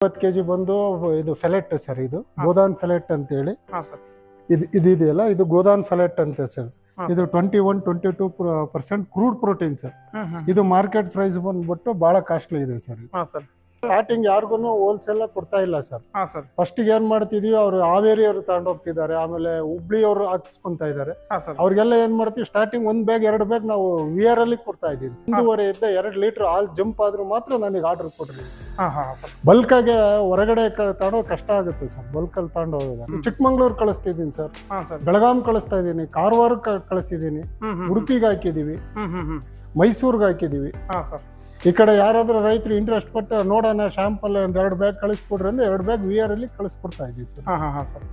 ಇಪ್ಪತ್ತು ಕೆಜಿ ಬಂದು ಇದು ಫೆಲೆಟ್ ಸರ್ ಇದು. ಗೋದಾನ್ ಫೆಲೆಟ್ ಅಂತ ಹೇಳಿ ಸರ್. ಇದು ಇದು ಇದೆಯಲ್ಲ ಇದು ಗೋದಾನ್ ಫೆಲೆಟ್ ಅಂತ ಸರ್. ಇದು twenty one twenty two percent crude protein sir. ಇದು ಮಾರ್ಕೆಟ್ ಪ್ರೈಸ್ ಬಂದ್ಬಿಟ್ಟು ಬಹಳ ಕಾಸ್ಟ್ಲಿ ಇದೆ ಸರ್ ಇದು. ಸರ್. ಸ್ಟಾರ್ಟಿಂಗ್ ಯಾರಿಗೂ ಹೋಲ್ಸೇಲ್ ಕೊಡ್ತಾ ಇಲ್ಲ ಸರ್ ಹಾ ಸರ್ ಫಸ್ಟ್ ಏನ್ ಮಾಡ್ತಿದೀವಿ ಅವ್ರು ಹಾವೇರಿ ಅವರು ತಗೊಂಡೋಗ್ತಿದ್ದಾರೆ ಆಮೇಲೆ ಹುಬ್ಳಿ ಅವರು ಹಾಕಿಸ್ಕೊಂತ ಇದ್ದಾರೆ. ಹಾ ಸರ್ ಅವ್ರಿಗೆಲ್ಲ ಏನ್ ಮಾಡ್ತೀವಿ ಸ್ಟಾರ್ಟಿಂಗ್ ಒಂದ್ ಬ್ಯಾಗ್ ಎರಡು ಬ್ಯಾಗ್ ನಾವು ವಿಯರ್ ಅಲ್ಲಿ ಕೊಡ್ತಾ ಇದ್ದೀವಿ. ಒಂದೂವರೆ ಇದ್ದ ಎರಡ್ ಲೀಟರ್ ಹಾಲ್ ಜಂಪ್ ಆದ್ರೂ ಮಾತ್ರ ನನಗೆ ಆರ್ಡರ್ ಕೊಡ್ರಿ. ಹಾ ಹಾ ಸರ್ ಬಲ್ಕ್ ಆಗಿ ಹೊರಗಡೆ ತಗೊಂಡೋಗ್ ಕಷ್ಟ ಆಗುತ್ತೆ ಸರ್ ಬಲ್ಕ್ ಅಲ್ಲಿ ತಗೊಂಡು ಹೋಗೋದು. ಚಿಕ್ಕಮಂಗ್ಳೂರ್ ಕಳಿಸ್ತಿದ್ದೀನಿ ಸರ್ ಹಾ ಸರ್ ಬೆಳಗಾಂ ಕಳಿಸ್ತಾ ಇದೀನಿ ಕಾರವಾರ ಕಳಿಸಿದೀನಿ ಹ್ಮ್ ಹ್ಮ್. ಉಡುಪಿಗೆ ಹಾಕಿದೀವಿ ಹ್ಮ್ ಹ್ಮ್ ಹ್ಮ್. ಮೈಸೂರ್ಗೆ ಹಾಕಿದೀವಿ. ಹಾ ಸರ್ ಈ ಕಡೆ ಯಾರಾದರೂ ರೈತರು ಇಂಟ್ರೆಸ್ಟ್ ಪಟ್ಟು ನೋಡೋಣ ಶಾಂಪಲ್ ಒಂದು ಎರಡು ಬ್ಯಾಗ್ ಕಳಿಸ್ಕೊಡ್ರಿ ಅಂದ್ರೆ ಎರಡು ಬ್ಯಾಗ್ ವಿ ಆರ್ ಅಲ್ಲಿ ಕಳಿಸ್ಕೊಡ್ತಾ ಇದ್ದೀವಿ ಸರ್. ಹಾಂ ಹಾಂ ಹಾಂ ಸರ್.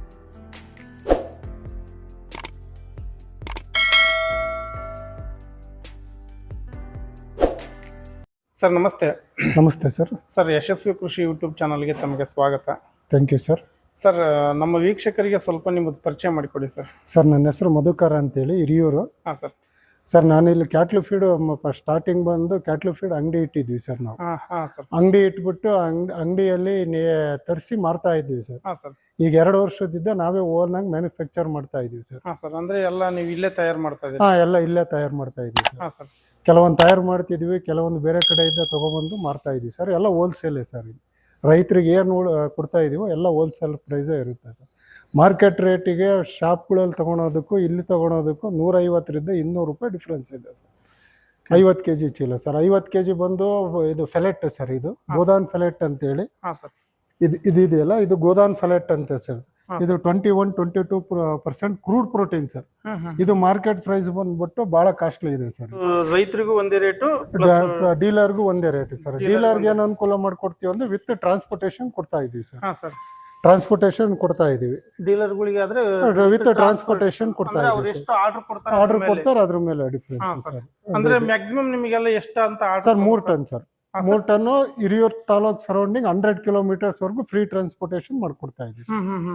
ಸರ್ ನಮಸ್ತೆ. ನಮಸ್ತೆ ಸರ್. ಸರ್ ಯಶಸ್ವಿ ಕೃಷಿ ಯೂಟ್ಯೂಬ್ ಚಾನಲ್ಗೆ ತಮಗೆ ಸ್ವಾಗತ. ಥ್ಯಾಂಕ್ ಯು ಸರ್ ಸರ್ ನಮ್ಮ ವೀಕ್ಷಕರಿಗೆ ಸ್ವಲ್ಪ ನಿಮ್ಮದು ಪರಿಚಯ ಮಾಡಿಕೊಡಿ ಸರ್. ಸರ್ ನನ್ನ ಹೆಸರು ಮಧುಕರ ಅಂತೇಳಿ ಹಿರಿಯೂರು. ಹಾಂ ಸರ್. ಸರ್ ನಾನು ಇಲ್ಲಿ ಕ್ಯಾಟ್ಲು ಫೀಡ್ ಸ್ಟಾರ್ಟಿಂಗ್ ಬಂದು ಕ್ಯಾಟ್ಲು ಫೀಡ್ ಅಂಗಡಿ ಇಟ್ಟಿದ್ವಿ ಸರ್ ನಾವು. ಅಂಗಡಿ ಇಟ್ಬಿಟ್ಟು ಅಂಗ್ ಅಂಗಡಿಯಲ್ಲಿ ತರಿಸಿ ಮಾರ್ತಾ ಇದ್ವಿ ಸರ್. ಈಗ ಎರಡು ವರ್ಷದಿಂದ ನಾವೇ ಓನ್ ಆಗಿ ಮ್ಯಾನುಫ್ಯಾಕ್ಚರ್ ಮಾಡ್ತಾ ಇದೀವಿ ಸರ್. ಅಂದ್ರೆ ಸರ್. ಅಂದರೆ ಎಲ್ಲ ನೀವು ಇಲ್ಲೇ ತಯಾರು ಮಾಡ್ತಾ ಇದ್ದೀವಿ ಹಾ ಎಲ್ಲ ಇಲ್ಲೇ ತಯಾರು ಮಾಡ್ತಾ ಇದೀವಿ ಸರ್. ಕೆಲವೊಂದು ತಯಾರು ಮಾಡ್ತಿದ್ವಿ ಕೆಲವೊಂದು ಬೇರೆ ಕಡೆಯಿಂದ ತಗೊಬಂದು ಮಾರ್ತಾ ಇದೀವಿ ಸರ್. ಎಲ್ಲ ಹೋಲ್ಸೇಲೇ ಸರ್ ಇದು. ರೈತರಿಗೆ ಏನು ಕೊಡ್ತಾ ಇದೀವೋ ಎಲ್ಲ ಹೋಲ್ಸೇಲ್ ಪ್ರೈಸೇ ಇರುತ್ತೆ ಸರ್. ಮಾರ್ಕೆಟ್ ರೇಟಿಗೆ ಶಾಪ್ಗಳಲ್ಲಿ ತಗೊಳೋದಕ್ಕೂ ಇಲ್ಲಿ ತಗೊಳೋದಕ್ಕೂ ನೂರೈವತ್ತರಿಂದ ಇನ್ನೂರು ರೂಪಾಯಿ ಡಿಫ್ರೆನ್ಸ್ ಇದೆ ಸರ್. ಐವತ್ತು ಕೆ ಜಿ ಚೀಲ ಸರ್. ಐವತ್ತು ಕೆ ಜಿ ಬಂದು ಇದು ಫೆಲೆಟ್ ಸರ್ ಇದು. ಗೋದಾನ್ ಫೆಲೆಟ್ ಅಂತೇಳಿ. ಇದು ಇದು ಇದೆಯಲ್ಲ? ಇದು ಗೋದಾನ್ ಫಲೆಟ್ ಅಂತ ಸರ್. ಇದು twenty one twenty two percent crude protein sir ಇದು ಮಾರ್ಕೆಟ್ ಪ್ರೈಸ್ ಬಂದ್ಬಿಟ್ಟು ಬಹಳ ಕಾಸ್ಟ್ಲಿ ಇದೆ ಸರ್. ರೈತರಿಗೂ ಒಂದೇ ರೇಟು ಡೀಲರ್ಗೂ ಒಂದೇ ರೇಟ್ ಸರ್. ಡೀಲರ್ಗೆ ಏನು ಅನುಕೂಲ ಮಾಡ್ಕೊಡ್ತೀವಿ ಅಂದ್ರೆ ವಿತ್ ಟ್ರಾನ್ಸ್ಪೋರ್ಟೇಷನ್ ಕೊಡ್ತಾ ಇದೀವಿ ಸರ್. ಟ್ರಾನ್ಸ್ಪೋರ್ಟೇಷನ್ ಕೊಡ್ತಾ ಇದೀವಿ ಡೀಲರ್ಗಳಿಗೆ ಆದ್ರೆ ವಿತ್ ಟ್ರಾನ್ಸ್ಪೋರ್ಟೇಷನ್ ಕೊಡ್ತಾ ಇದೀವಿ ಎಷ್ಟು ಆರ್ಡರ್ ಕೊಡ್ತಾರೆ ಆರ್ಡರ್ ಅದ್ರ ಮೇಲೆ. ಕೊಡ್ತಾರೆ ಅದ್ರ ಮೇಲೆ ಡಿಫ್ರೆನ್ಸ್ ಸರ್. ಅಂದ್ರೆ ಮ್ಯಾಕ್ಸಿಮಮ್ ನಿಮಗೆಲ್ಲ ಎಷ್ಟು ಅಂತ ಸರ್ ಮೂರು ಟನ್ ಸರ್. ಮೂರ್ ton Hiriyur taluk surrounding hundred kilometres ವರೆಗೂ ಫ್ರೀ ಟ್ರಾನ್ಸ್ಪೋರ್ಟೇಷನ್ ಮಾಡ್ಕೊಡ್ತಾ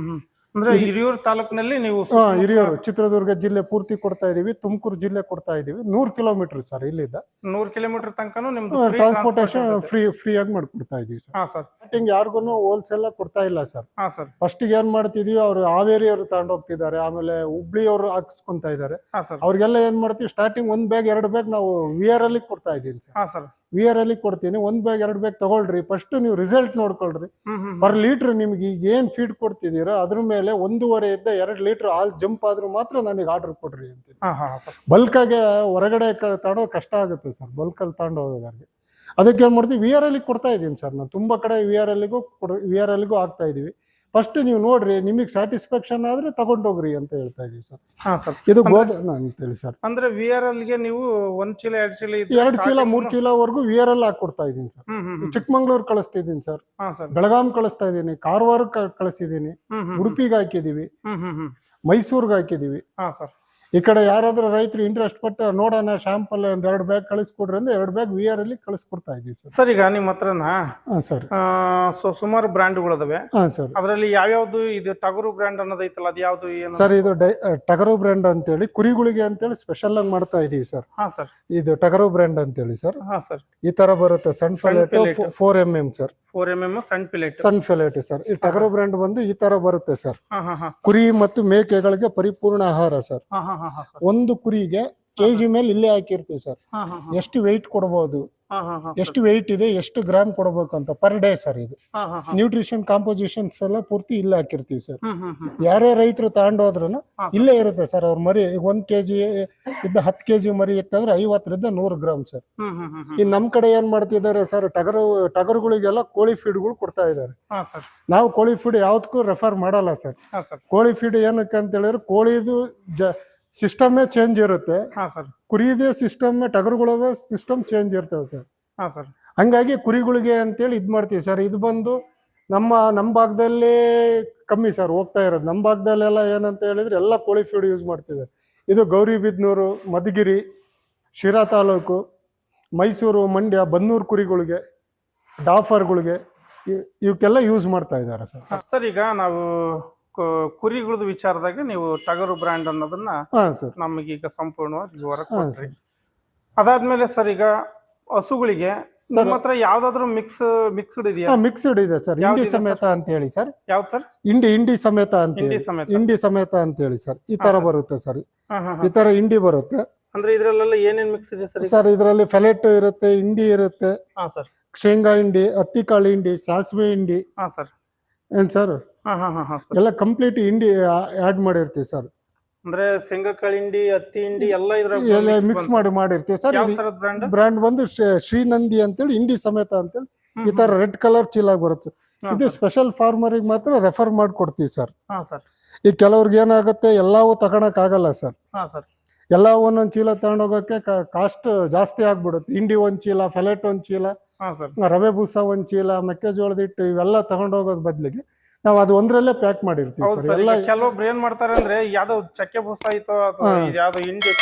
ಹ್ಮ್. ಅಂದ್ರೆ ಹಿರಿಯೂರು ತಾಲೂಕಿನಲ್ಲಿ ನೀವು ಹಾ ಹಿರಿಯೂರು ಚಿತ್ರದುರ್ಗ ಜಿಲ್ಲೆ ಪೂರ್ತಿ ಕೊಡ್ತಾ ಇದೀವಿ. ತುಮಕೂರು ಜಿಲ್ಲೆ ಕೊಡ್ತಾ ಇದೀವಿ. ನೂರ್ ಕಿಲೋಮೀಟರ್ ಸರ್ ಇಲ್ಲಿಂದ. ನೂರ್ ಕಿಲೋಮೀಟರ್ ತನಕನೂ ನಿಮ್ದು free ಟ್ರಾನ್ಸ್ಪೋರ್ಟೇಷನ್ ಫ್ರೀ ಫ್ರೀ ಆಗಿ ಮಾಡ್ಕೊಡ್ತಾ ಇದೀವಿ ಸರ್. ಹಾ ಸರ್. ಯಾರಿಗೂ ಹೋಲ್ಸೇಲ್ ಕೊಡ್ತಾ ಇಲ್ಲ ಸರ್. ಹಾ ಸರ್. ಫಸ್ಟ್ ಏನ್ ಮಾಡ್ತಿದೀವಿ ಅವ್ರು ಹಾವೇರಿ ಅವರು ತಗೊಂಡೋಗ್ತಿದ್ದಾರೆ ಆಮೇಲೆ ಹುಬ್ಳಿ ಅವರು ಹಾಕಿಸ್ಕೊಂತ ಇದ್ದಾರೆ ಹಾ ಸರ್. ಅವ್ರಿಗೆಲ್ಲ ಏನ್ ಮಾಡ್ತೀವಿ ಸ್ಟಾರ್ಟಿಂಗ್ ಒಂದ್ ಬ್ಯಾಗ್ ಎರಡು ಬ್ಯಾಗ್ ನಾವು ವಿಯರ್ ಅಲ್ಲಿ ಕೊಡ್ತಾ ಇದೀನಿ ಸರ್. ಹಾ ಸರ್. ವಿಯರ್ ಅಲ್ಲಿ ಕೊಡ್ತೀನಿ. ಒಂದ್ ಬ್ಯಾಗ್ ಎರಡು ಬ್ಯಾಗ್ ತಗೊಳ್ರಿ. ಫಸ್ಟ್ ನೀವು ರಿಸಲ್ಟ್ ನೋಡ್ಕೊಳ್ರಿ. ಹ್ಮ್ ಹ್ಮ್ ಪರ್ ಲೀಟರ್ ನಿಮ್ಗೆ ಈಗ ಏನ್ ಫೀಡ್ ಕೊಡ್ತಿದೀರ ಅದ್ರ ಮೇಲೆ ಒಂದೂವರೆ ಇದ್ದ ಎರಡು ಲೀಟರ್ ಹಾಲು ಜಂಪ್ ಆದ್ರೂ ಮಾತ್ರ ನನಗೆ ಆರ್ಡರ್ ಕೊಡ್ರಿ ಅಂತ ಬಲ್ಕ್ ಆಗಿ ಹೊರಗಡೆ ತಗೊಂಡೋಗ ಕಷ್ಟ ಆಗುತ್ತೆ ಸರ್ ಬಲ್ಕ್ ಅಲ್ಲಿ ತಗೊಂಡು ಹೋಗೋದಾಗಿ ಅದಕ್ಕೆ ಏನ್ ಮಾಡ್ತೀವಿ ವಿ ಆರ್ ಅಲ್ಲಿ ಕೊಡ್ತಾ ಇದೀನಿ ಸರ್. ನಾನು ತುಂಬಾ ಕಡೆ ವಿ ಆರ್ ಅಲ್ಲಿಗೂ ವಿ ಆರ್ ಅಲ್ಲಿಗೂ ಆಗ್ತಾ ಇದೀವಿ ಫಸ್ಟ್ ನೀವು ನೋಡ್ರಿ ನಿಮಗೆ ಸ್ಯಾಟಿಸ್ಫ್ಯಾಕ್ಷನ್ ಆದ್ರೆ ತಗೊಂಡೋಗ್ರಿ ಅಂತ ಹೇಳ್ತಾ ಇದೀವಿ ಸರ್. ಹಾ ಸರ್. ಇದು ಗೋದ ಅಂತೇಳಿ ಸರ್. ಅಂದ್ರೆ ವಿ ಆರ್ ಎಲ್ಗೆ ನೀವು ಒಂದ್ ಚೀಲ ಎರಡ್ ಚೀಲ ಎರಡ್ ಎರಡು ಚೀಲ starting- ಮೂರ್ ಚೀಲವರೆಗೂ ವಿ ಆರ್ ಅಲ್ಲಿ ಹಾಕೊಡ್ತಾ ಇದೀನಿ ಸರ್. ಹ್ಮ್ ಹ್ಮ್ ಹ್ಮ್. ಚಿಕ್ಕಮಂಗ್ಳೂರ್ ಕಳಿಸ್ತಿದ್ದೀನಿ ಸರ್. ಹಾ ಸರ್. ಬೆಳಗಾಂ ಕಳಿಸ್ತಾ ಇದ್ದೀನಿ ಕಾರವಾರ ಕಳಿಸಿದೀನಿ ಹ್ಮ್ ಹ್ಮ್. ಉಡುಪಿಗೆ ಹಾಕಿದೀವಿ ಹ್ಮ್ ಹ್ಮ್ ಹ್ಮ್. ಮೈಸೂರ್ಗೆ ಹಾಕಿದೀವಿ. ಹಾ ಸರ್. ಈ ಕಡೆ ಯಾರಾದರೂ ರೈತರು ಇಂಟ್ರೆಸ್ಟ್ ಪಟ್ಟು ನೋಡೋಣ ಶಾಂಪಲ್ ಒಂದ್ ಎರಡು ಬ್ಯಾಗ್ ಕಳಿಸ್ಕೊಡ್ರಿ ಅಂದ್ರೆ ಎರಡು ಬ್ಯಾಗ್ ವಿ ಆರ್ ಅಲ್ಲಿ ಕಳಿಸ್ಕೊಡ್ತಾ ಇದ್ದೀವಿ ಸರ್. ಸರ್ ಈಗ ನಿಮ್ಮ ಹತ್ರನಾ? ಹಾ ಸರ್. ಸೊ ಸುಮಾರು ಬ್ರ್ಯಾಂಡ್ಗಳು ಅದಾವೆ. ಹಾ ಸರ್. ಅದರಲ್ಲಿ ಯಾವ್ಯಾವ್ದು ಇದು ಟಗರು ಬ್ರ್ಯಾಂಡ್ ಅನ್ನೋದೈತಲ್ಲ ಅದು ಯಾವ್ದು ಏನು? ಸರ್ ಇದು ಡೈ ಟಗರು ಬ್ರ್ಯಾಂಡ್ ಅಂತೇಳಿ ಕುರಿಗಳಿಗೆ ಅಂತೇಳಿ ಸ್ಪೆಷಲ್ ಆಗಿ ಮಾಡ್ತಾ ಇದೀವಿ ಸರ್. ಹಾ ಸರ್. ಇದು ಟಗರು ಬ್ರ್ಯಾಂಡ್ ಅಂತೇಳಿ ಸರ್. ಹಾ ಸರ್. ಈ ತರ ಬರುತ್ತೆ ಸಣ್ಣ pellet. Four M M sir. Four M M ಸಣ್ಣ ಫೆಲೆಟ್ ಸನ್ ಫೆಲೆಟ್ ಸರ್. ಈ ಟಗರು ಬ್ರ್ಯಾಂಡ್ ಬಂದು ಈ ತರ ಬರುತ್ತೆ ಸರ್. ಕುರಿ ಮತ್ತು ಮೇಕೆಗಳಿಗೆ ಪರಿಪೂರ್ಣ ಆಹಾರ ಸರ್. ಹಾ ಹಾ ಹಾ. ಹಾ ಸರ್ ಒಂದು ಕುರಿಗೆ ಕೆಜಿ ಮೇಲೆ ಇಲ್ಲೇ ಹಾಕಿರ್ತೀವಿ ಸರ್. ಎಷ್ಟು ವೆಯ್ಟ್ ಕೊಡಬಹುದು ಎಷ್ಟು ವೆಯ್ಟ್ ಇದೆ? ಎಷ್ಟು ಗ್ರಾಮ್ ಕೊಡಬೇಕು ಅಂತ ಪರ್ ಡೇ ಸರ್ ಇದು. ನ್ಯೂಟ್ರಿಷನ್ ಕಾಂಪೋಸಿಷನ್ಸ್ ಎಲ್ಲ ಪೂರ್ತಿ ಇಲ್ಲೇ ಹಾಕಿರ್ತೀವಿ ಸರ್. ಯಾರೇ ರೈತರು ತಗೊಂಡೋದ್ರು. ಇಲ್ಲೇ ಇರುತ್ತೆ ಸರ್ ಅವ್ರ ಮರಿ. ಈಗ ಒಂದ್ ಕೆಜಿ ಇದ್ದ ಹತ್ತು ಕೆಜಿ ಮರಿ ಇತ್ತಂದ್ರೆ ಐವತ್ತರಿಂದ ನೂರು ಗ್ರಾಮ್ ಸರ್. ಈ ಇನ್ ನಮ್ ಕಡೆ ಏನ್ ಮಾಡ್ತಿದ್ದಾರೆ ಸರ್ ಟಗರು ಟಗರುಗಳಿಗೆಲ್ಲ ಕೋಳಿ ಫೀಡ್ಗಳು ಕೊಡ್ತಾ ಇದ್ದಾರೆ. ನಾವು ಕೋಳಿ ಫೀಡ್ ಯಾವ್ದಕ್ಕೂ ರೆಫರ್ ಮಾಡಲ್ಲ ಸರ್. ಸರ್. ಕೋಳಿ ಫೀಡ್ ಏನಕ್ಕೆ ಅಂತ ಹೇಳಿದ್ರೆ ಕೋಳಿದು ಜ ಸಿಸ್ಟಮೇ ಚೇಂಜ್ ಇರುತ್ತೆ. ಹಾ ಸರ್. ಕುರಿದೇ ಸಿಸ್ಟಮ್ ಟಗರುಗಳ ಸಿಸ್ಟಮ್ ಚೇಂಜ್ ಇರ್ತವೆ ಸರ್. ಹಾ ಸರ್. ಹಂಗಾಗಿ ಕುರಿಗಳಿಗೆ ಅಂತೇಳಿ ಇದು ಮಾಡ್ತೀವಿ ಸರ್. ಇದು ಬಂದು ನಮ್ಮ ನಮ್ಮ ಭಾಗದಲ್ಲಿ ಕಮ್ಮಿ ಸರ್ ಹೋಗ್ತಾ ಇರೋದು. ನಮ್ಮ ಭಾಗದಲ್ಲೆಲ್ಲ ಏನಂತ ಹೇಳಿದ್ರೆ ಎಲ್ಲ ಕೋಳಿ ಫೀಡ್ ಯೂಸ್ ಮಾಡ್ತಿದೆ ಇದು ಗೌರಿಬಿದ್ನೂರು ಮಧುಗಿರಿ ಶಿರಾ ತಾಲೂಕು ಮೈಸೂರು ಮಂಡ್ಯ ಬನ್ನೂರು ಕುರಿಗಳಿಗೆ ಡಾಫರ್ಗಳಿಗೆ ಇವಕ್ಕೆಲ್ಲ ಯೂಸ್ ಮಾಡ್ತಾ ಇದ್ದಾರೆ ಸರ್. ಸರ್ ಈಗ ನಾವು ಕು- ಕುರಿಗಳದ್ದು ವಿಚಾರದಾಗ ನೀವು ಟಗರು ಬ್ರ್ಯಾಂಡ್ ಅನ್ನೋದನ್ನ ಹಾಂ ಸರ್. ನಮಗೀಗ ಸಂಪೂರ್ಣವಾಗಿ ವಿವರ ಕೊಡ್ರಿ ಅದಾದ್ಮೇಲೆ ಸರ್ ಈಗ ಹಸುಗಳಿಗೆ ನಿಮ್ಮ ಹತ್ರ ಯಾವ್ದಾದ್ರು ಮಿಕ್ಸ್ ಮಿಕ್ಸ್ಡ್ ಇದೆಯಾ? ಮಿಕ್ಸ್ಡ್ ಇದೆ ಸರ್. ಇಂಡಿ ಸಮೇತ ಅಂತ ಹೇಳಿ ಸರ್. ಯಾವ್ದು ಸರ್? ಇಂಡಿ ಇಂಡಿ ಸಮೇತ ಅಂತ ಇಂಡಿ ಹೇಳಿ ಸಮೇತ. ಇಂಡಿ ಸಮೇತ ಅಂತ ಹೇಳಿ ಸರ್. ಈ ತರ ಬರುತ್ತೆ ಸರ್. ಈ ತರ ಇಂಡಿ ಬರುತ್ತೆ. ಅಂದ್ರೆ ಇದ್ರಲ್ಲೆಲ್ಲ ಏನೇನ್ ಮಿಕ್ಸ್ ಇದೆ ಸರ್ ಸರ್ ಇದರಲ್ಲಿ ಫೆಲೆಟ್ ಇರುತ್ತೆ ಇಂಡಿ ಇರುತ್ತೆ. ಹಾ ಸರ್. ಶೇಂಗಾ ಇಂಡಿ ಹತ್ತಿ ಇಂಡಿ ಹಿಂಡಿ ಸಾಸಿವೆ ಇಂಡಿ ಹಾ ಸರ್. ಏನ್ ಸರ್? ಎಲ್ಲ ಕಂಪ್ಲೀಟ್ ಹಿಂಡಿ ಆಡ್ ಮಾಡಿರ್ತೀವಿ ಸರ್ ಅಂದ್ರೆ ಶೇಂಗಾಕಾಳು ಹಿಂಡಿ ಹತ್ತಿ ಹಿಂಡಿ ಎಲ್ಲ ಇದ್ರ ಎಲ್ಲ ಮಿಕ್ಸ್ ಮಾಡಿ ಮಾಡಿರ್ತೀವಿ ಸರ್ ಬ್ರ್ಯಾಂಡ್ ಬ್ರ್ಯಾಂಡ್ ಬಂದು ಶ್ರೀ- ಶ್ರೀನಂದಿ ಅಂತೇಳಿ ಇಂಡಿ ಸಮೇತ ಅಂತೇಳಿ ಈ ತರ ರೆಡ್ ಕಲರ್ ಚೀಲ ಬರುತ್ತೆ ಇದು ಸ್ಪೆಷಲ್ ಫಾರ್ಮರಿಗೆ ಮಾತ್ರ ರೆಫರ್ ಮಾಡಿ ಕೊಡ್ತೀವಿ ಸರ್. ಈಗ ಕೆಲವ್ರಿಗೆ ಏನಾಗುತ್ತೆ ಎಲ್ಲವೂ ತಗೊಳಕ್ ಆಗಲ್ಲ ಸರ್. ಎಲ್ಲ ಒಂದೊಂದ್ ಚೀಲ ತಗೊಂಡೋಗಕ್ಕೆ ಕಾಸ್ಟ್ ಜಾಸ್ತಿ ಆಗ್ಬಿಡುತ್ತೆ. ಇಂಡಿ ಒಂದ್ ಚೀಲ ಫೆಲೆಟ್ ಒಂದ್ ಚೀಲ ರವೆ ಬೂಸ ಒಂದ್ ಚೀಲ ಮೆಕ್ಕೆಜೋಳದ ಹಿಟ್ಟು ಇವೆಲ್ಲ ತಗೊಂಡೋಗೋದ್ ಬದ್ಲಿಗೆ ನಾವು ಅದು ಒಂದ್ರಲ್ಲೇ ಪ್ಯಾಕ್ ಮಾಡಿರ್ತೀವಿ ಹೌದು ಸರ್. ಎಲ್ಲ ಕೆಲವೊಬ್ರು ಏನ್ ಮಾಡ್ತಾರೆ ಅಂದ್ರೆ ಯಾವ್ದೋ ಚಕ್ಕೆ ಬೂಸ ಆಯ್ತೋ ಅಥವಾ ಯಾವ್ದೋ ಹಿಂಡಿ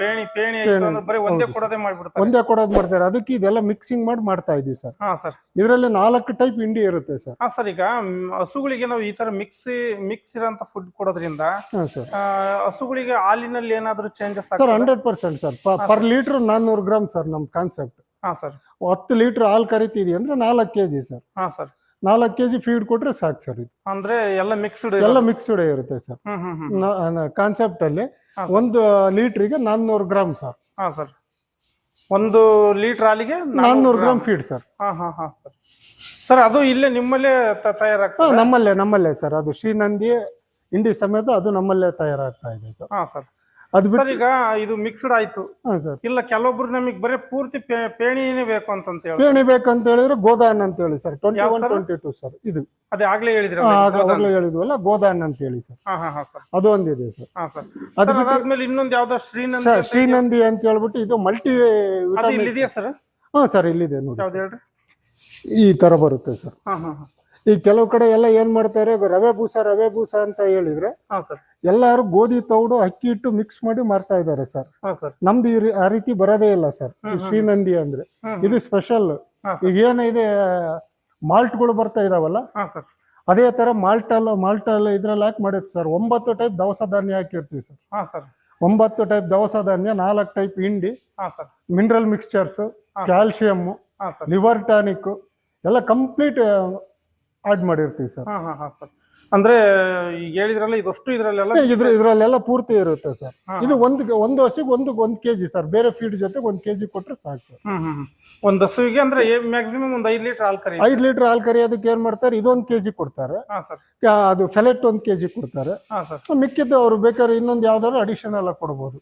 ಪೇಣಿ ಪೇಣಿ ಆಯ್ತು ಅಂದ್ರೆ ಬರೀ ಒಂದೇ ಕೊಡೋದೇ ಮಾಡ್ಬಿಡ್ತಾರೆ. ಒಂದೇ ಕೊಡೋದ್ ಮಾಡ್ತಾರೆ. ಅದಕ್ಕೆ ಇದೆಲ್ಲ ಮಿಕ್ಸಿಂಗ್ ಮಾಡಿ ಮಾಡ್ತಾ ಇದೀವಿ ಸರ್. ಹಾ ಸರ್. ಇದರಲ್ಲಿ ನಾಲ್ಕು ಟೈಪ್ ಇಂಡಿ ಇರುತ್ತೆ ಸರ್. ಹಾ ಸರ್ ಈಗ ಹಸುಗಳಿಗೆ ನಾವು ಈ ತರ ಮಿಕ್ಸ್ ಮಿಕ್ಸ್ ಇರೋಂತ ಫುಡ್ ಕೊಡೋದ್ರಿಂದ ಹಸುಗಳಿಗೆ ಹಾಲಿನಲ್ಲಿ ಏನಾದ್ರು changes sir hundred percent sir. Per litre ನಾನ್ನೂರು ಗ್ರಾಮ್ ಸರ್ ನಮ್ ಕಾನ್ಸೆಪ್ಟ್ ಹಾ ಸರ್. ಹತ್ತು ಲೀಟರ್ ಹಾಲು ಕರಿತೀವಿ ಅಂದ್ರೆ ನಾಲ್ಕು ಕೆಜಿ ಸರ್. ಹಾ ಸರ್. ನಾಲ್ಕು ಕೆಜಿ ಫೀಡ್ ಕೊಟ್ರೆ ಸಾಕು ಸರ್ ಇದು. ಅಂದ್ರೆ ಎಲ್ಲ ಮಿಕ್ಸ್ಡ್ ಎಲ್ಲ ಮಿಕ್ಸ್ಡ್ ಇರುತ್ತೆ ಸರ್ ಕಾನ್ಸೆಪ್ಟ್ ಅಲ್ಲಿ ಒಂದು ಲೀಟ್ರಿಗೆ ನಾನ್ನೂರು ಗ್ರಾಮ್ ಸರ್ ಹಾ ಸರ್ ಒಂದು ಲೀಟರ್ ಹಾಲಿಗೆ ನಾನ್ನೂರು ಗ್ರಾಮ್ ಫೀಡ್ ಸರ್ ಹಾ ಹಾ ಹಾ ಸರ್ ಸರ್ ಅದು ಇಲ್ಲೇ ನಿಮ್ಮಲ್ಲೇ ತಯಾರಾಗ್ತದೆ? ನಮ್ಮಲ್ಲೇ ನಮ್ಮಲ್ಲೇ ಸರ್ ಅದು ಶ್ರೀನಂದಿ ಇಂಡಿ ಸಮೇತ ಅದು ನಮ್ಮಲ್ಲೇ ತಯಾರಾಗ್ತಾ ಇದೆ ಸರ್ ಹಾ ಸರ್ ಅದು ಬಿಟ್ಟು ಸರ್ ಈಗ ಇದು ಮಿಕ್ಸ್ಡ್ ಆಯ್ತು. ಹಾ ಸರ್. ಇಲ್ಲ ಕೆಲವೊಬ್ರು ನಮಗೆ ಬರೀ ಪೂರ್ತಿ ಪೇ- ಪೇಣಿನೇ ಬೇಕು ಅಂತಂತ ಹೇಳಿ. ಪೇಣಿ ಅಂತ ಹೇಳಿದ್ರೆ ಗೋದಾನ್ ಅಂತ ಹೇಳಿ sir. Twenty one? Twenty two sir ಇದು. ಅದೇ ಆಗ್ಲೇ ಹೇಳಿದ್ರೆ ಆ, ಆಗ ಅವಾಗ್ಲೇ ಹೇಳಿದ್ವಲ್ಲ ಗೋದಾನ್ ಅಂತ ಹೇಳಿ ಸರ್. ಹಾ ಹಾ ಹಾ ಸರ್. ಅದು ಒಂದಿದೆ ಸರ್. ಹಾ ಸರ್. ಅದು ಸರ್ ಅದಾದ್ಮೇಲೆ ಇನ್ನೊಂದು ಯಾವ್ದೋ ಶ್ರೀನಂದಿ ಸರ್ ಶ್ರೀನಂದಿ ಅಂತ ಹೇಳ್ಬಿಟ್ಟು ಇದು ಮಲ್ಟಿ ಅದು ವಿಟಮಿನ್ ಇಲ್ಲಿದೆಯಾ ಸರ್? ಹಾ ಸರ್ ಇಲ್ಲಿದೆ ನೋಡಿ ಯಾವ್ದು ಹೇಳ್ರಿ? ಈ ತರ ಬರುತ್ತೆ ಸರ್. ಹಾ ಹಾ ಹಾ. ಈ ಕೆಲವು ಕಡೆ ಎಲ್ಲ ಏನ್ ಮಾಡ್ತಾರೆ ರವೆ ಬೂಸ ರವೆ ಬೂಸ ಅಂತ ಹೇಳಿದ್ರೆ ಹಾ ಸರ್. ಎಲ್ಲಾರು ಗೋಧಿ ತೌಡು ಅಕ್ಕಿ ಇಟ್ಟು ಮಿಕ್ಸ್ ಮಾಡಿ ಮಾರ್ತಾ ಇದ್ದಾರೆ ಸರ್. ಹಾ ಸರ್. ನಮ್ದು ಈ ರೀ- ಆ ರೀತಿ ಬರೋದೇ ಇಲ್ಲ ಸರ್. ಈ ಶ್ರೀನಂದಿ ಅಂದ್ರೆ. ಇದು ಸ್ಪೆಷಲ್ ಈಗ ಏನಿದೆ ಮಾಲ್ಟ್ಗಳು ಬರ್ತಾ ಇದಾವಲ್ಲ? ಹಾ ಸರ್. ಅದೇ ತರ ಮಾಲ್ಟಲ್ ಮಾಲ್ಟಲ್ ಇದ್ರಲ್ಲಿ ಹಾಕಿ ಮಾಡಿದ್ ಸರ್. ಒಂಬತ್ತು ಟೈಪ್ ದವಸ ಧಾನ್ಯ ಹಾಕಿರ್ತೀವಿ ಸರ್. ಹಾ ಸರ್. ಒಂಬತ್ತು ಟೈಪ್ ದವಸ ಧಾನ್ಯ ನಾಲ್ಕು ಟೈಪ್ ಹಿಂಡಿ ಹಾ ಸರ್. ಮಿನರಲ್ ಮಿಕ್ಸ್ಚರ್ಸ್ ಹಾ ಸರ್. ಲಿವರ್ ಟಾನಿಕ್ ಎಲ್ಲ ಕಂಪ್ಲೀಟ್ ಆಡ್ ಮಾಡಿರ್ತೀವಿ ಸರ್. ಹಾ ಹಾ ಹಾ ಸರ್. ಅಂದ್ರೆ ಈಗ ಹೇಳಿದ್ರಲ್ಲ ಇದಷ್ಟು ಇದ್ರಲ್ಲೆಲ್ಲ ಇದ್ರ ಇದ್ರಲ್ಲೆಲ್ಲ ಪೂರ್ತಿ ಇರುತ್ತೆ ಸರ್. ಇದು ಒಂದು ಒಂದು ಹಸಿಗೆ ಒಂದು ಕೆ ಕೆಜಿ ಸರ್. ಬೇರೆ ಫೀಡ್ ಜೊತೆ ಒಂದು ಕೆಜಿ ಕೊಟ್ರೆ ಸಾಕು ಸರ್. ಹ್ಮ್ ಹ್ಮ್ ಹ್ಮ್. ಒಂದ್ ಹಸುವಿಗೆ ಅಂದ್ರೆ ಮ್ಯಾಕ್ಸಿಮಮ್ ಒಂದ್ ಐದ್ ಲೀಟರ್ ಹಾಲು ಕರಿ ಐದು ಲೀಟರ್ ಹಾಲು ಅದಕ್ಕೆ ಏನ್ ಮಾಡ್ತಾರೆ? ಇದೊಂದು ಕೆಜಿ ಕೊಡ್ತಾರೆ. ಹಾ ಸರ್. ಆ, ಅದು ಫೆಲೆಟ್ ಒಂದು ಕೆಜಿ ಕೊಡ್ತಾರೆ. ಹಾ ಸರ್. ಮಿಕ್ಕಿದ್ದು ಅವ್ರು ಬೇಕಾದ್ರೆ ಇನ್ನೊಂದು ಯಾವ್ದಾದ್ರು ಅಡಿಷನಲ್ ಎಲ್ಲ ಕೊಡ್ಬೋದು.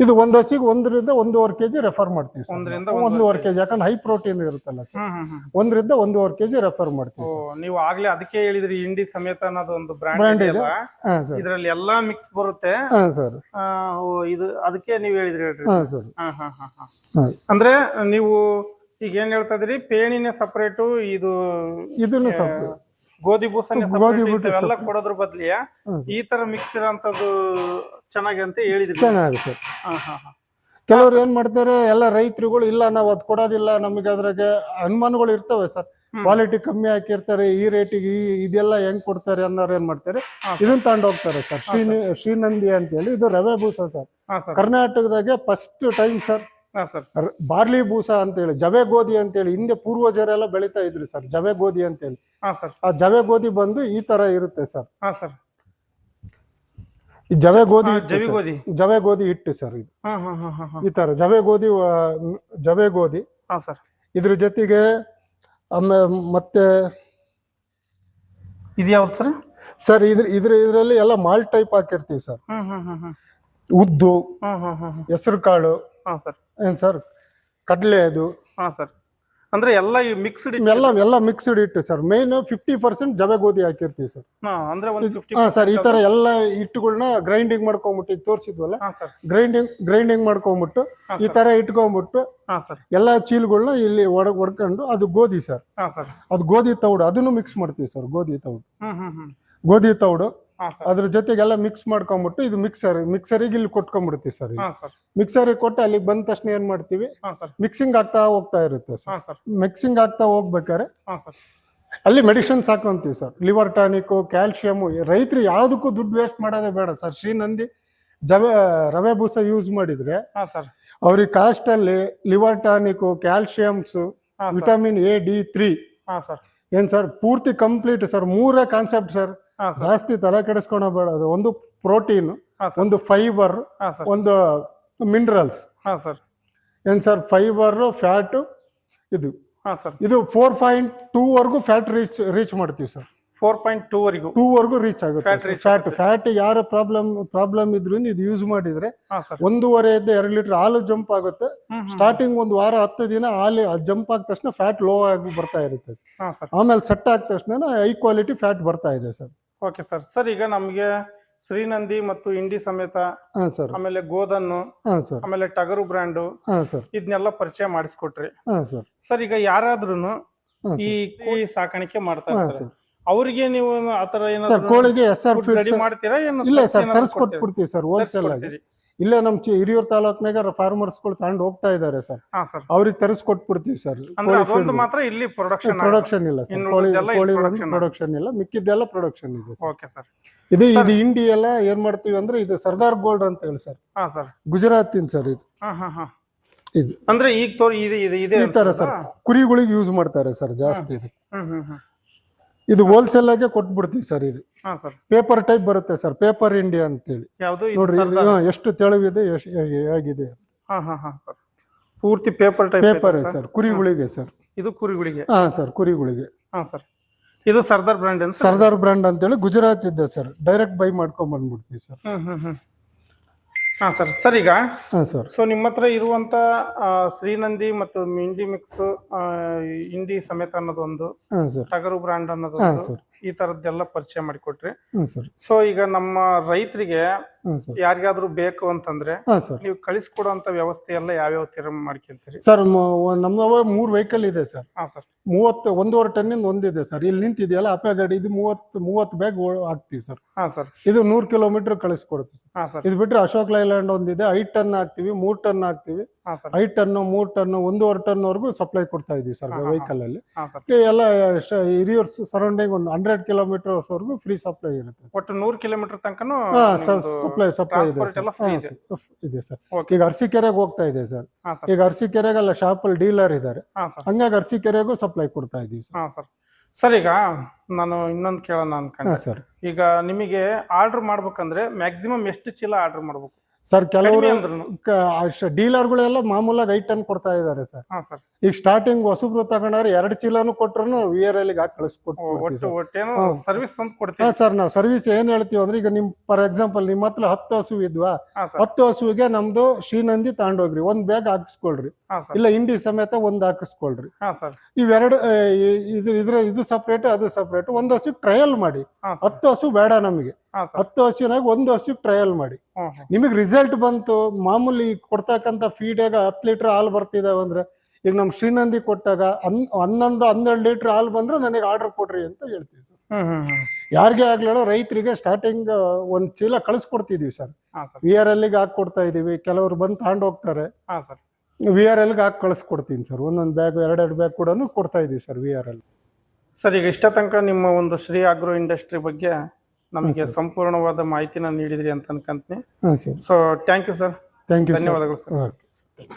ಇದು ಒಂದ್ ಹಸಿಗೆ ಒಂದರಿಂದ ಒಂದೂವರೆ ಕೆಜಿ ರೆಫರ್ ಮಾಡ್ತೀವಿ ಸರ್ ಒಂದರಿಂದ. ಒಂದೂವರೆ ಕೆಜಿ. ಯಾಕಂದ್ರೆ ಹೈ ಪ್ರೋಟೀನ್ ಇರುತ್ತಲ್ಲ ಸರ್. ಹ್ಮ್ ಹ್ಮ್ ಹ್ಮ್. ಒಂದರಿಂದ ಒಂದೂವರೆ ಕೆಜಿ ರೆಫರ್ ಮಾಡ್ತೀವಿ ಓ ನೀವು ಆಗ್ಲೇ ಅದಕ್ಕೆ ಹೇಳಿದ್ರಿ ಇಂಡಿ ಸಮೇತ ಅನ್ನೋದು ಒಂದು ಬ್ರ್ಯಾಂಡ್ ಬ್ರ್ಯಾಂಡ್ ಇದೆ ಇದೆಯಲ್ಲ ಹಾ ಸರ್. ಇದ್ರಲ್ಲಿ ಎಲ್ಲಾ ಮಿಕ್ಸ್ ಬರುತ್ತೆ. ಹಾ ಸರ್. ಆ, ಓ, ಇದು ಅದಕ್ಕೆ ನೀವು ಹೇಳಿದ್ರಿ ಹೇಳ್ರಿ. ಹಾ ಸರ್. ಹಾ ಹಾ ಹಾ ಹಾ. ಹಾ. ಅಂದ್ರೆ ನೀವು ಈಗ ಏನ್ ಹೇಳ್ತಾ ಇದ್ರಿ ಪೇಣಿನೇ ಸಪರೇಟು ಇದು ಇದನ್ನು ಸ್ವಲ್ಪ ಗೋಧಿ ಬೂಸನೆ ಗೋಧಿ ಎಲ್ಲ ಕೊಡೋದ್ರ ಬದ್ಲಿಯ ಈ ತರ ಮಿಕ್ಸ್ ಇರೋಂಥದ್ದು ಚೆನ್ನಾಗಿ ಅಂತ ಹೇಳಿದ್ರಿ. ಚೆನ್ನಾಗಿ ಸರ್. ಹಾ ಹಾ ಹಾ. ಕೆಲವ್ರು ಏನ್ ಮಾಡ್ತಾರೆ ಎಲ್ಲ ರೈತರುಗಳು ಇಲ್ಲ ನಾವು ಅದ್ ಕೊಡೋದಿಲ್ಲ ನಮಗೆ ಅದ್ರಾಗೆ ಅನುಮಾನಗಳು ಇರ್ತವೆ ಸರ್. ಕ್ವಾಲಿಟಿ ಕಮ್ಮಿ ಹಾಕಿರ್ತಾರೆ ಈ ರೇಟಿಗೆ ಈ ಇದೆಲ್ಲ ಹೆಂಗ್ ಕೊಡ್ತಾರೆ ಅನ್ನೋರು ಏನ್ ಮಾಡ್ತಾರೆ. ಇದನ್ನ ತಗೊಂಡು ಹೋಗ್ತಾರೆ ಸರ್. ಶ್ರೀ ಶ್ರೀನಂದಿ ಅಂತ ಹೇಳಿ ಇದು ರವೆ ಬೂಸ ಸರ್. ಕರ್ನಾಟಕದಾಗ ಫಸ್ಟ್ ಟೈಮ್ ಸರ್ ಬಾರ್ಲಿ ಬೂಸ ಅಂತ ಹೇಳಿ ಜವೆ ಗೋಧಿ ಅಂತ ಹೇಳಿ ಹಿಂದೆ ಪೂರ್ವಜರೆಲ್ಲ ಬೆಳಿತಾ ಇದ್ರಿ ಸರ್ ಜವೆ ಗೋಧಿ ಅಂತ ಹೇಳಿ ಹಾ ಸರ್. ಆ ಜವೆ ಗೋಧಿ ಬಂದು ಈ ತರ ಇರುತ್ತೆ ಸರ್. ಹಾ ಸರ್. ಈ ಜವೆ ಗೋಧಿ ಗೋಧಿ. ಜವೆ ಗೋಧಿ ಹಿಟ್ಟು ಸರ್ ಇದು. ಈ ತರ ಜವೆ ಗೋಧಿ ಜವೆ ಗೋಧಿ. ಹಾ ಸರ್. ಇದ್ರ ಜೊತೆಗೆ ಆಮೇಲೆ ಮತ್ತೆ ಇದು ಯಾವ್ದು ಸರ್? ಸರ್ ಇದ್ರ ಇದ್ರ ಇದರಲ್ಲಿ ಎಲ್ಲ ಮಾಲ್ ಟೈಪ್ ಹಾಕಿರ್ತೀವಿ ಸರ್. ಉದ್ದು ಹೆಸರು ಕಾಳು ಹಾ ಸರ್. ಏನ್ ಸರ್? ಕಡಲೆ ಅದು. ಹಾ ಸರ್. ಅಂದ್ರೆ ಎಲ್ಲ ಮಿಕ್ಸ್ಡ್ ಎಲ್ಲ ಎಲ್ಲ ಮಿಕ್ಸ್ಡ್ ಹಿಟ್ಟು ಸರ್. ಮೇನ್ ಫಿಫ್ಟಿ ಪರ್ಸೆಂಟ್ ಜವೆ ಗೋಧಿ ಹಾಕಿರ್ತೀವಿ ಸರ್. ಅಂದ್ರೆ ಒಂದು ಫಿಫ್ಟಿ ಹಾ ಸರ್ ಈ ತರ ಎಲ್ಲ ಹಿಟ್ಟುಗಳನ್ನ ಗ್ರೈಂಡಿಂಗ್ ಮಾಡ್ಕೊಂಬಿಟ್ಟು ಈಗ ತೋರಿಸಿದ್ವಲ್ಲ ಹಾ ಸರ್. ಗ್ರೈಂಡಿಂಗ್ ಗ್ರೈಂಡಿಂಗ್ ಮಾಡ್ಕೊಂಬಿಟ್ಟು ಹಾ ಈ ತರ ಇಟ್ಕೊಂಬಿಟ್ಟು ಹಾ ಸರ್. ಎಲ್ಲ ಚೀಲಗಳನ್ನ ಇಲ್ಲಿ ಒಡ ಹೊಡ್ಕೊಂಡು ಅದು ಗೋಧಿ ಸರ್. ಹಾ ಸರ್. ಅದು ಗೋಧಿ ತೌಡು ಅದನ್ನು ಮಿಕ್ಸ್ ಮಾಡ್ತೀವಿ ಸರ್ ಗೋಧಿ ತೌಡು. ಹ್ಮ್ ಹ್ಮ್ ಹ್ಮ್. ಗೋಧಿ ತೌಡು. ಅದ್ರ ಜೊತೆಗೆಲ್ಲ ಮಿಕ್ಸ್ ಮಾಡ್ಕೊಂಬಿಟ್ಟು ಇದು ಮಿಕ್ಸರ್ ಮಿಕ್ಸರಿಗೆ ಇಲ್ಲಿ ಕೊಟ್ಕೊಂಡ್ಬಿಡ್ತೀವಿ ಸರ್ ಮಿಕ್ಸರಿಗೆ ಕೊಟ್ಟು ಅಲ್ಲಿಗೆ ಬಂದ ತಕ್ಷಣ ಏನ್ ಮಾಡ್ತೀವಿ? ಮಿಕ್ಸಿಂಗ್ ಆಗ್ತಾ ಹೋಗ್ತಾ ಇರುತ್ತೆ ಸರ್. ಮಿಕ್ಸಿಂಗ್ ಆಗ್ತಾ ಹೋಗ್ಬೇಕಾರೆ ಅಲ್ಲಿ ಮೆಡಿಸಿನ್ಸ್ ಹಾಕೊಂತೀವಿ ಸರ್. ಲಿವರ್ ಟಾನಿಕ್ ಕ್ಯಾಲ್ಸಿಯಮ್ ರೈತರು ಯಾವುದಕ್ಕೂ ದುಡ್ಡು ವೇಸ್ಟ್ ಮಾಡೋದೇ ಬೇಡ ಸರ್. ಶ್ರೀನಂದಿ ಜವೆ ರವೆ ಬೂಸ ಯೂಸ್ ಮಾಡಿದ್ರೆ ಅವ್ರಿಗೆ ಕಾಸ್ಟ್ ಅಲ್ಲಿ liver tonic calciums vitamin A D three ಏನ್ ಸರ್? ಪೂರ್ತಿ ಕಂಪ್ಲೀಟ್ ಸರ್. ಮೂರೇ ಕಾನ್ಸೆಪ್ಟ್ ಸರ್. ಜಾಸ್ತಿ ತಲೆ ಕೆಡಿಸ್ಕೊಳಬೇಡ ಅದು ಒಂದು ಪ್ರೋಟೀನ್ ಒಂದು ಫೈಬರ್ ಒಂದು ಮಿನರಲ್ಸ್. ಹಾ ಸರ್. ಏನ್ ಸರ್ ಫೈಬರ್ ಫ್ಯಾಟ್ ಇದು. ಹಾ ಸರ್. ಇದು ಫೋರ್ ಪಾಯಿಂಟ್ ಟೂ ವರ್ಗು ಫ್ಯಾಟ್ ರೀಚ್ ರೀಚ್ ಮಾಡ್ತೀವಿ ಸರ್. ಫೋರ್ ಪಾಯಿಂಟ್ ಟೂ ವರೆಗೂ. ಟೂ ವರ್ಗು ರೀಚ್ ಆಗುತ್ತೆ. ಫ್ಯಾಟ್ ಫ್ಯಾಟ್ ಯಾರ ಪ್ರಾಬ್ಲಮ್ ಪ್ರಾಬ್ಲಮ್ ಇದ್ರು ಇದು ಯೂಸ್ ಮಾಡಿದ್ರೆ ಒಂದೂವರೆ ಇದ್ದ ಒಂದೂವರೆಯಿಂದ ಎರಡು ಲೀಟರ್ ಹಾಲು ಜಂಪ್ ಆಗುತ್ತೆ. ಸ್ಟಾರ್ಟಿಂಗ್ ಒಂದು ವಾರ ಹತ್ತು ದಿನ ಹಾಲು ಜಂಪ್ ಆದ ತಕ್ಷಣ ಫ್ಯಾಟ್ ಲೋ ಆಗಿ ಬರ್ತಾ ಇರುತ್ತೆ. ಆಮೇಲೆ ಸೆಟ್ ಆದ ತಕ್ಷಣ ಹೈ ಕ್ವಾಲಿಟಿ ಫ್ಯಾಟ್ ಬರ್ತಾ ಇದೆ ಸರ್ ಓಕೆ ಸರ್ ಸರ್ ಈಗ ನಮಗೆ ಶ್ರೀನಂದಿ ಮತ್ತು ಇಂಡಿ ಸಮೇತ ಆಮೇಲೆ ಗೋದನ್ನು ಆಮೇಲೆ ಟಗರು ಬ್ರ್ಯಾಂಡು ಇದನ್ನೆಲ್ಲ ಪರಿಚಯ ಮಾಡಿಸ್ಕೊಟ್ರಿ. ಸರ್ ಈಗ ಯಾರಾದ್ರೂ ಈ ಕೋಳಿ ಸಾಕಾಣಿಕೆ ಮಾಡ್ತಾ ಹಾ ಇರ್ತಾರೆ. ಸರ್ ಅವರಿಗೆ ನೀವು ಆತರ ಸರ್ ಏನಾದ್ರು ಕೋಳಿಗೆ ಎಸ್ ಆರ್ ಫೀಡ್ ರೆಡಿ ಮಾಡ್ತೀರಾ ಏನು ಇಲ್ಲ ಸರ್ ಏನಾದ್ರು ತರಿಸ್ಕೊಟ್ಬಿಡ್ತೀವಿ ಸರ್ ಹೋಲ್ಸೇಲ್ ಆಗಿ. ಇಲ್ಲ ಇಲ್ಲೇ ನಮ್ಮ ಚಿ ಹಿರಿಯೂರು ತಾಲೂಕ್ನಾಗ ಫಾರ್ಮರ್ಸ್ಗಳು ತಗೊಂಡು ಹೋಗ್ತಾ ಇದ್ದಾರೆ ಸರ್. ಹಾ ಸರ್. ಅವ್ರಿಗೆ ತರಿಸ್ಕೊಟ್ಬಿಡ್ತೀವಿ ಸರ್ ಅಂದ್ರೆ ಅದೊಂದು ಮಾತ್ರ ಇಲ್ಲಿ ಪ್ರೊಡಕ್ಷನ್ ಪ್ರೊಡಕ್ಷನ್ ಇಲ್ಲ ಸರ್ ಇನ್ನು ಕೋಳಿ ಇಲ್ಲಿ ಕೋಳಿ production ಪ್ರೊಡಕ್ಷನ್ ಇಲ್ಲ ಮಿಕ್ಕಿದ್ದೆಲ್ಲ ಪ್ರೊಡಕ್ಷನ್ ಇದೆ ಸರ್. Okay sir. ಇದು ಇದು ಇಂಡಿ ಎಲ್ಲ ಏನ್ ಮಾಡ್ತೀವಿ ಅಂದ್ರೆ ಇದು ಸರ್ದಾರ್ ಗೋಲ್ಡ್ ಅಂತ ಹೇಳಿ ಸರ್. ಹಾ ಸರ್. ಗುಜರಾತಿನ್ ಸರ್ ಇದು. ಹಾ ಹಾ ಹಾ. ಇದು. ಅಂದ್ರೆ ಈಗ ತೋರಿ ಇದು ಇದು ಇದೆ ಈ ತರ ಸರ್ ಕುರಿಗಳಿಗೆ ಯೂಸ್ ಮಾಡ್ತಾರೆ ಸರ್ ಜಾಸ್ತಿ ಇದು. ಹ್ಮ್ ಹ್ಮ್ ಹ್ಮ್. ಇದು ಹೋಲ್ಸೇಲ್ ಆಗಿ ಕೊಟ್ಬಿಡ್ತೀವಿ ಸರ್ ಇದು. ಹಾ ಸರ್. ಪೇಪರ್ ಟೈಪ್ ಬರುತ್ತೆ ಸರ್ ಪೇಪರ್ ಇಂಡಿಯಾ ಅಂತೇಳಿ. ಯಾವುದು? ನೋಡ್ರಿ ಇದು? ಹಾ, ಎಷ್ಟು ತೆಳುವಿದೆ ಎಷ್ಟು ಹೇಗಿದೆ ಹಾ ಹಾ ಹಾ ಸರ್. ಪೂರ್ತಿ ಪೇಪರ್ ಟೈಪ್ ಪೇಪರ್ ಸರ್. ಕುರಿಗಳಿಗೆ ಸರ್. ಇದು ಕುರಿಗಳಿಗೆ. ಹಾ ಸರ್ ಕುರಿಗಳಿಗೆ. ಹಾ ಸರ್. ಇದು ಸರ್ದಾರ್ ಬ್ರ್ಯಾಂಡ್ ಅಂತ? ಸರ್ದಾರ್ ಬ್ರ್ಯಾಂಡ್ ಅಂತೇಳಿ ಗುಜರಾತ್ ಇದೆ ಸರ್ ಡೈರೆಕ್ಟ್ ಬೈ ಮಾಡ್ಕೊಂಡ್ ಬಂದ್ಬಿಡ್ತೀವಿ ಸರ್. ಹ್ಮ್ ಹ್ಮ್ ಹ್ಮ್. ಹಾ ಸರ್ ಸರ್ ಈಗ ಹಾಂ ಸರ್. ಸೊ ನಿಮ್ಮ ಹತ್ರ ಇರುವಂತ ಆ, ಶ್ರೀನಂದಿ ಮತ್ತು ಮಿಂಡಿ ಮಿಕ್ಸ್ ಹಿಂದಿ ಸಮೇತ ಅನ್ನೋದೊಂದು ಸರ್. ಟಗರು ಬ್ರ್ಯಾಂಡ್ ಅನ್ನೋದು ಹಾ ಸರ್. ಈ ತರದ್ದೆಲ್ಲ ಪರಿಚಯ ಮಾಡಿಕೊಟ್ರಿ. ಹಾ ಸರ್. ಸೊ ಈಗ ನಮ್ಮ ರೈತರಿಗೆ ಹಾ ಸರ್. ಯಾರಿಗಾದ್ರೂ ಬೇಕು ಅಂತಂದ್ರೆ ಹಾ ಸರ್. ನೀವು ಕಳಿಸ್ಕೊಡುವಂತ ವ್ಯವಸ್ಥೆ ಎಲ್ಲ ಯಾವ್ಯಾವ ತೀರ ಮಾಡ್ಕೊಂತೀರಿ? ಸರ್ ನಮ್ದವ ಮೂರ್ ವೆಹಿಕಲ್ ಇದೆ ಸರ್. ಹಾ ಸರ್. ಮೂವತ್ತು ಒಂದೂವರೆ ಟನ್ನಿಂದ ಒಂದಿದೆ ಸರ್. ಇಲ್ಲಿ ನಿಂತಿದೆಯಲ್ಲ ಅಪೆ ಗಾಡಿ ಇದು ಮೂವತ್ತು ಮೂವತ್ತು ಬ್ಯಾಗ್ ಹಾಕ್ತೀವಿ ಸರ್. ಹಾ ಸರ್. ಇದು ನೂರು ಕಿಲೋಮೀಟರ್ ಕಳಿಸ್ಕೊಡುತ್ತೆ ಸರ್. ಹಾ ಸರ್. ಇದು ಬಿಟ್ರೆ ಅಶೋಕ್ ಲೈಲ್ಯಾಂಡ್ ಒಂದಿದೆ ಐದು ಟನ್ ಹಾಕ್ತಿವಿ ಮೂರು ಟನ್ ಹಾಕ್ತಿವಿ. ಹಾ ಸರ್. ಐದು ಟನ್ ಮೂರ್ ಟನ್ ಒಂದೂವರೆ ಟನ್ ವರೆಗೂ ಸಪ್ಲೈ ಕೊಡ್ತಾ ಇದೀವಿ ಸರ್ ವೆಹಿಕಲ್ ಅಲ್ಲಿ. ಹಾ ಸರ್. ಈ ಎಲ್ಲ ಶ- ಹಿರಿಯೂರ್ ಸರೌಂಡಿಂಗ್ ಒಂದು ಹಂಡ್ರೆಡ್ ಕಿಲೋಮೀಟರ್ ವರೆಗೂ ಫ್ರೀ ಸಪ್ಲೈ ಇರುತ್ತೆ ಒಟ್ಟು ನೂರು ಕಿಲೋಮೀಟರ್ ತನಕನು ಹಾ ನಿಮ್ದು ಸಪ್ಲೈ ಸಪ್ಲೈ ಇದೆ ಸರ್. ಹಾ, ಇದೆ. ಸರ್, ಈಗ ಅರಸೀಕೆರೆಗೆ ಹೋಗ್ತಾ ಇದೆ ಸರ್. ಈಗ ಅರಸೀಕೆರೆಗೆಲ್ಲ ಶಾಪಲ್ಲಿ ಡೀಲರ್ ಇದ್ದಾರೆ. ಹಂಗಾಗಿ ಅರಸೀಕೆರೆಗೂ ಸಪ್ಲೈ ಕೊಡ್ತಾ ಇದೀವಿ ಸರ್. ಹಾ ಸರ್. ಸರ್ ಈಗ ನಾನು ಇನ್ನೊಂದು ಕೇಳೋಣ ಅನ್ಕೊಂಡೆ. ಸರ್. ಈಗ ನಿಮಗೆ ಆರ್ಡರ್ ಮಾಡ್ಬೇಕಂದ್ರೆ ಮ್ಯಾಕ್ಸಿಮಮ್ ಎಷ್ಟು ಚೀಲ ಆರ್ಡರ್ ಮಾಡ್ಬೇಕು? ಸರ್ ಕೆಲವರು. ಡೀಲರ್ಗಳೆಲ್ಲ ಮಾಮೂಲಾಗಿ ರೈಟ್ ಕೊಡ್ತಾ ಇದ್ದಾರೆ ಸರ್ ಈಗ ಸ್ಟಾರ್ಟಿಂಗ್ ಹೊಸಬ್ರು ತಗೊಂಡ್ರೆ ಎರಡು ಚೀಲನು ಕೊಟ್ಟರು ವಿ ಆರ್ ಎಲ್ ಹಾಕಿ ಕಳಿಸ್ಕೊಡ್ತೀವಿ ಸರ್ ನಾವು ಸರ್ವಿಸ್ ಏನ್ ಹೇಳ್ತೀವಿ ಅಂದ್ರೆ ಈಗ ನಿಮ್ ಫಾರ್ ಎಕ್ಸಾಂಪಲ್ ನಿಮ್ಮ ಹತ್ರ ಹತ್ತು ಹಸು ಇದ್ವಾ? ಹತ್ತು ಹಸುವಿಗೆ ನಮ್ದು ಶ್ರೀನಂದಿ ತಗೊಂಡೋಗ್ರಿ ಒಂದ್ ಬ್ಯಾಗ್ ಹಾಕಿಸ್ಕೊಳ್ರಿ. ಇಲ್ಲ ಇಂಡಿ ಸಮೇತ ಒಂದ್ ಹಾಕಿಸ್ಕೊಳ್ರಿ. ಇವೆರಡು ಇದು ಇದ್ರ ಇದು ಸಪ್ರೇಟ್ ಅದು ಸಪ್ರೇಟ್ ಒಂದ್ ಹಸು ಟ್ರಯಲ್ ಮಾಡಿ. ಹತ್ತು ಹಸು ಬೇಡ ನಮಗೆ. ಹತ್ತು ಹಸುನಾಗ ಒಂದು ಹಸು ಟ್ರಯಲ್ ಮಾಡಿ. ನಿಮಗೆ ರಿಸಲ್ಟ್ ಬಂತು ಮಾಮೂಲಿ ಕೊಡ್ತಕ್ಕಂಥ ಫೀಡಾಗ ಹತ್ತು ಲೀಟರ್ ಹಾಲು ಬರ್ತಿದಾವೆ ಅಂದ್ರೆ ಈಗ ನಮ್ಮ ಶ್ರೀನಂದಿ ಕೊಟ್ಟಾಗ ಹನ್ ಹನ್ನೊಂದು ಹನ್ನೆರಡು ಲೀಟರ್ ಹಾಲು ಬಂದ್ರೆ ನನಗೆ ಆರ್ಡರ್ ಕೊಡ್ರಿ ಅಂತ ಹೇಳ್ತೀವಿ ಸರ್. ಯಾರಿಗೆ ಆಗ್ಲಿಲ್ಲ ರೈತರಿಗೆ ಸ್ಟಾರ್ಟಿಂಗ್ ಒಂದ್ ಚೀಲ ಕಳಿಸ್ಕೊಡ್ತಿದೀವಿ ಸರ್. ವಿ ಆರ್ ಎಲ್ಗೆ ಹಾಕಿ ಕೊಡ್ತಾ ಇದೀವಿ ಕೆಲವರು ಬಂದು ತಗೊಂಡು ಹೋಗ್ತಾರೆ. ವಿ ಆರ್ ಎಲ್ಗೆ ಹಾಕಿ ಕಳಿಸ್ಕೊಡ್ತೀನಿ ಸರ್. ಒಂದೊಂದು ಬ್ಯಾಗ್ ಎರಡೆರಡು ಬ್ಯಾಗ್ ಕೂಡ ಕೊಡ್ತಾ ಇದೀವಿ sir V R L sir ಈಗ ಇಷ್ಟ ತನಕ ನಿಮ್ಮ ಒಂದು ಶ್ರೀ ಆಗ್ರೋ ಇಂಡಸ್ಟ್ರಿ ಬಗ್ಗೆ ನಮಗೆ ಸಂಪೂರ್ಣವಾದ ಮಾಹಿತಿನ ನೀಡಿದ್ರಿ ಅಂತ ಅನ್ಕಂತೀನಿ so thank you sir thank you ಧನ್ಯವಾದಗಳು ಸರ್ ಓಕೆ ಸರ್